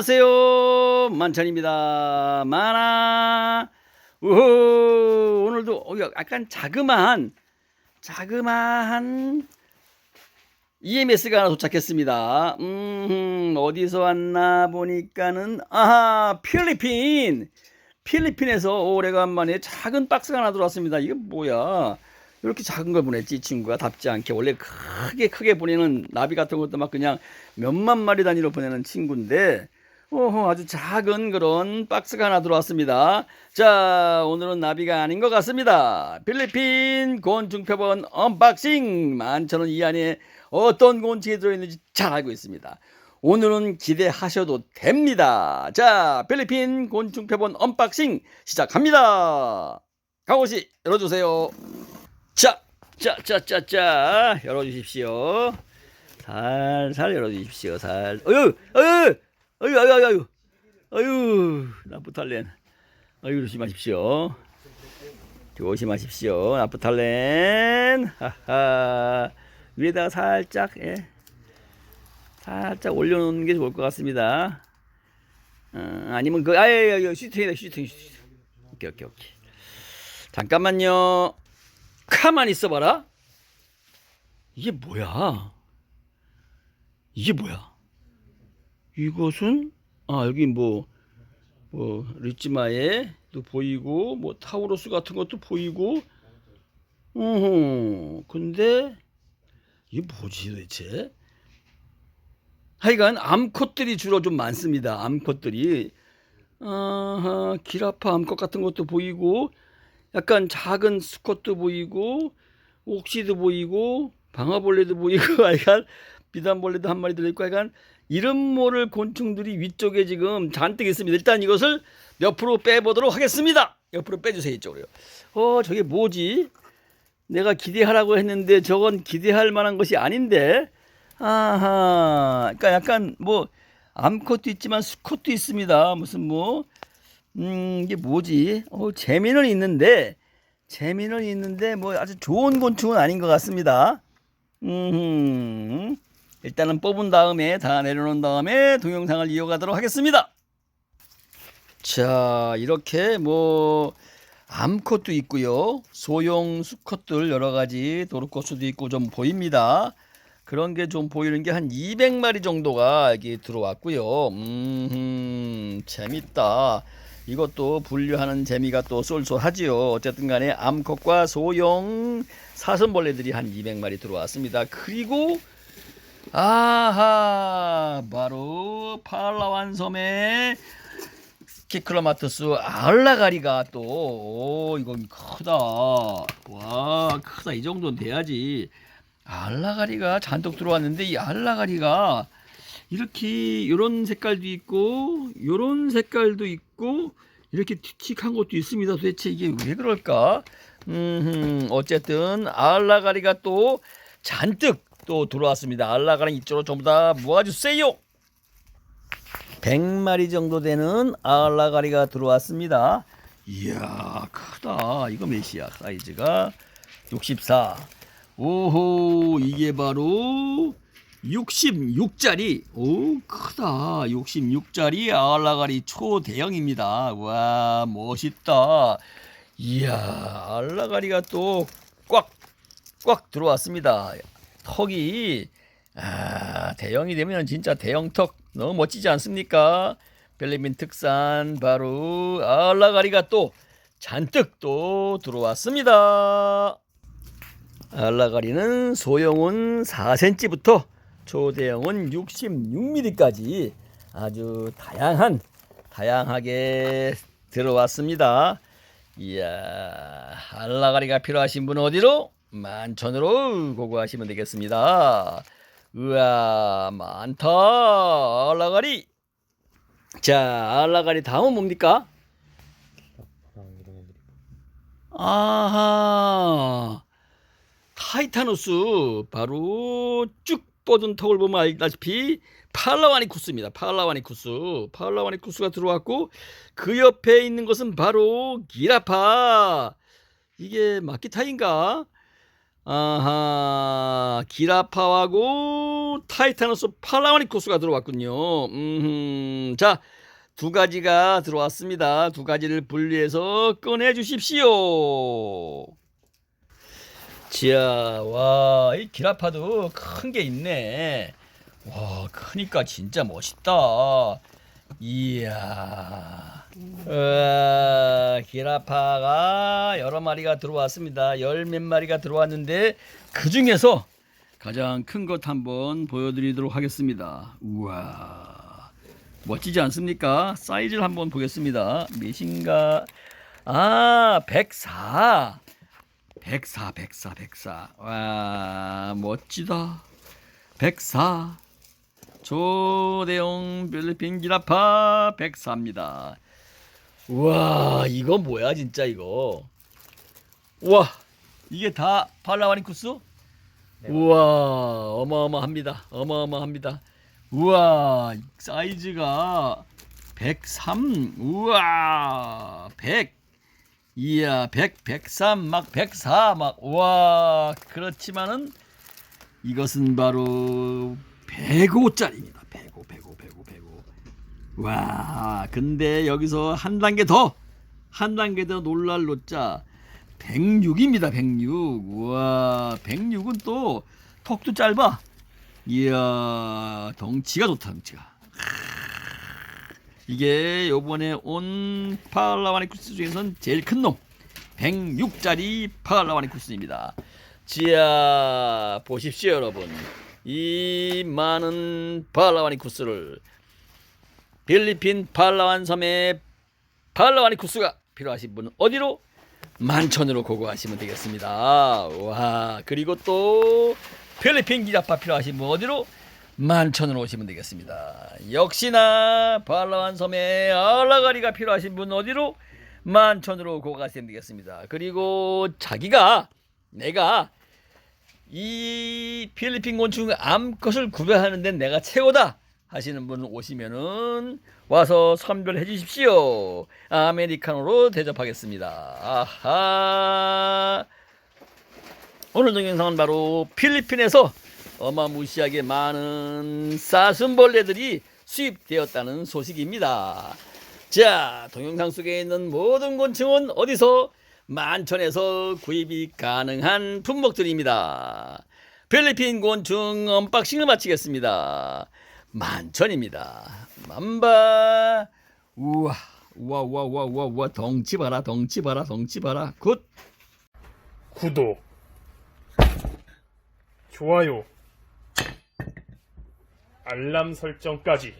안녕하세요. 만찬입니다. 만화 우후. 오늘도 어, 약간 자그마한 자그마한 EMS가 하나 도착했습니다. 음 어디서 왔나 보니까는 아하 필리핀. 필리핀에서 오래간만에 작은 박스가 하나 들어왔습니다. 이게 뭐야? 이렇게 작은 걸 보냈지 이 친구가? 답지 않게. 원래 크게 크게 보내는 나비 같은 것도 막 그냥 몇만 마리 단위로 보내는 친구인데 어허 아주 작은 그런 박스가 하나 들어왔습니다. 자 오늘은 나비가 아닌 것 같습니다. 필리핀 곤충표본 언박싱! 만천원 이 안에 어떤 곤충이 들어있는지 잘 알고 있습니다. 오늘은 기대하셔도 됩니다. 자 필리핀 곤충표본 언박싱 시작합니다. 강호씨 열어주세요. 자, 자, 자, 자, 자, 열어주십시오. 살살 열어주십시오. 살. 어유, 어유, 어유, 어유, 어유, 어유, 어유, 나쁘탈렌. 어유 조심하십시오. 조심하십시오. 나쁘탈렌. 하하. 위에다가 살짝, 예, 살짝 올려놓는 게 좋을 것 같습니다. 어, 아니면 그, 아예, 슈팅이다, 슈팅, 슈팅. 오케이, 오케이, 오케이. 잠깐만요. 가만히 있어봐라. 이게 뭐야? 이게 뭐야? 이것은 아 여기 뭐뭐 뭐, 리치마에도 보이고 뭐 타우로스 같은 것도 보이고 어허 근데 이게 뭐지 도대체? 하여간 암컷들이 주로 좀 많습니다. 암컷들이 아하 기라파 암컷 같은 것도 보이고 약간 작은 수컷도 보이고 옥시도 보이고 방아벌레도 보이고 약간 비단벌레도 한 마리 들어있고 약간 이름 모를 곤충들이 위쪽에 지금 잔뜩 있습니다. 일단 이것을 옆으로 빼보도록 하겠습니다. 옆으로 빼주세요 이쪽으로요. 어 저게 뭐지? 내가 기대하라고 했는데 저건 기대할 만한 것이 아닌데 아하 그러니까 약간 뭐 암컷도 있지만 수컷도 있습니다. 무슨 뭐 음, 이게 뭐지? 어, 재미는 있는데, 재미는 있는데, 뭐 아주 좋은 곤충은 아닌 것 같습니다. 음, 일단은 뽑은 다음에, 다 내려놓은 다음에 동영상을 이어가도록 하겠습니다. 자, 이렇게 뭐, 암컷도 있고요. 소형 수컷들 여러 가지 도르코스도 있고 좀 보입니다. 그런 게 좀 보이는 게 한 200마리 정도가 여기 들어왔고요. 음, 재밌다. 이것도 분류하는 재미가 또 쏠쏠하지요. 어쨌든 간에 암컷과 소형 사슴벌레들이 한 200마리 들어왔습니다. 그리고 아하 바로 팔라완 섬의 키클로마투스 알라가리가 또 오, 이건 크다. 와 크다 이 정도는 돼야지. 알라가리가 잔뜩 들어왔는데 이 알라가리가 이렇게 이런 색깔도 있고 이런 색깔도 있고 이렇게 틱틱한 것도 있습니다. 도대체 이게 왜 그럴까? 음, 어쨌든 알라가리가 또 잔뜩 또 들어왔습니다. 알라가리 이쪽으로 전부 다 모아주세요. 100마리 정도 되는 알라가리가 들어왔습니다. 이야 크다. 이거 몇이야? 사이즈가 64. 오호 이게 바로 66짜리 오 크다 66짜리 알라가리 초대형입니다 와 멋있다 이야 알라가리가 또 꽉 꽉 들어왔습니다 턱이 아 대형이 되면 진짜 대형 턱 너무 멋지지 않습니까 벨리민 특산 바로 알라가리가 또 잔뜩 또 들어왔습니다 알라가리는 소형은 4cm부터 초대형은 66mm까지 아주 다양한 다양하게 들어왔습니다. 이야 알라가리가 필요하신 분은 어디로? 만천으로 고고하시면 되겠습니다. 우와 많다 알라가리. 자 알라가리 다음은 뭡니까? 아하 타이타노스 바로 쭉 뻗은 턱을 보면 알다시피 팔라와니쿠스입니다. 팔라와니쿠스. 팔라와니쿠스가 들어왔고 그 옆에 있는 것은 바로 기라파. 이게 마키타인가? 아하 기라파하고 타이타노스 팔라마니코스가 들어왔군요. 음, 자. 두 가지가 들어왔습니다. 두 가지를 분리해서 꺼내 주십시오. 지야, 와, 이 기라파도 큰 게 있네. 와, 크니까 진짜 멋있다. 이야. 우와, 기라파가 여러 마리가 들어왔습니다. 열 몇 마리가 들어왔는데 그 중에서 가장 큰 것 한번 보여드리도록 하겠습니다. 우와. 멋지지 않습니까? 사이즈를 한번 보겠습니다. 몇인가? 아, 104. 104, 104, 104. 와, 멋지다. 104. 조대용 필리핀 기라파 104입니다. 우와, 이거 뭐야, 진짜 이거. 우와, 이게 다 팔라와니쿠스? 우와, 어마어마합니다. 어마어마합니다. 우와, 사이즈가 103. 우와, 100. 이야, 100, 103, 막 104, 막, 우와, 그렇지만은 이것은 바로 105짜리입니다. 105, 105, 105, 105. 와, 근데 여기서 한 단계 더, 한 단계 더 놀랄 노자 106입니다. 106. 우와, 106은 또 턱도 짧아. 이야, 덩치가 좋다, 덩치가. 이게 요번에 온 팔라와니쿠스 중에선 제일 큰 놈. 106짜리 팔라와니쿠스입니다. 지야, 보십시오, 여러분. 이 많은 팔라와니쿠스를 필리핀 팔라완 섬의 팔라와니쿠스가 필요하신 분은 어디로? 만천으로 고고하시면 되겠습니다. 와, 그리고 또 필리핀 기자파 필요하신 분 어디로? 만천으로 오시면 되겠습니다. 역시나 팔라완 섬에 알라가리가 필요하신 분 어디로? 만천으로 고가시면 되겠습니다. 그리고 자기가 내가 이 필리핀 곤충 암컷을 구별하는데 내가 최고다 하시는 분 오시면은 와서 선별해 주십시오. 아메리카노로 대접하겠습니다. 아하. 오늘 동영상은 바로 필리핀에서 어마무시하게 많은 사슴벌레들이 수입되었다는 소식입니다. 자, 동영상 속에 있는 모든 곤충은 어디서 만천에서 구입이 가능한 품목들입니다. 필리핀 곤충 언박싱을 마치겠습니다. 만천입니다. 만바. 우와, 우와, 우와, 우와, 우와, 우와, 덩치 봐라, 덩치 봐라, 덩치 봐라. 굿. 구독, 좋아요, 알람 설정까지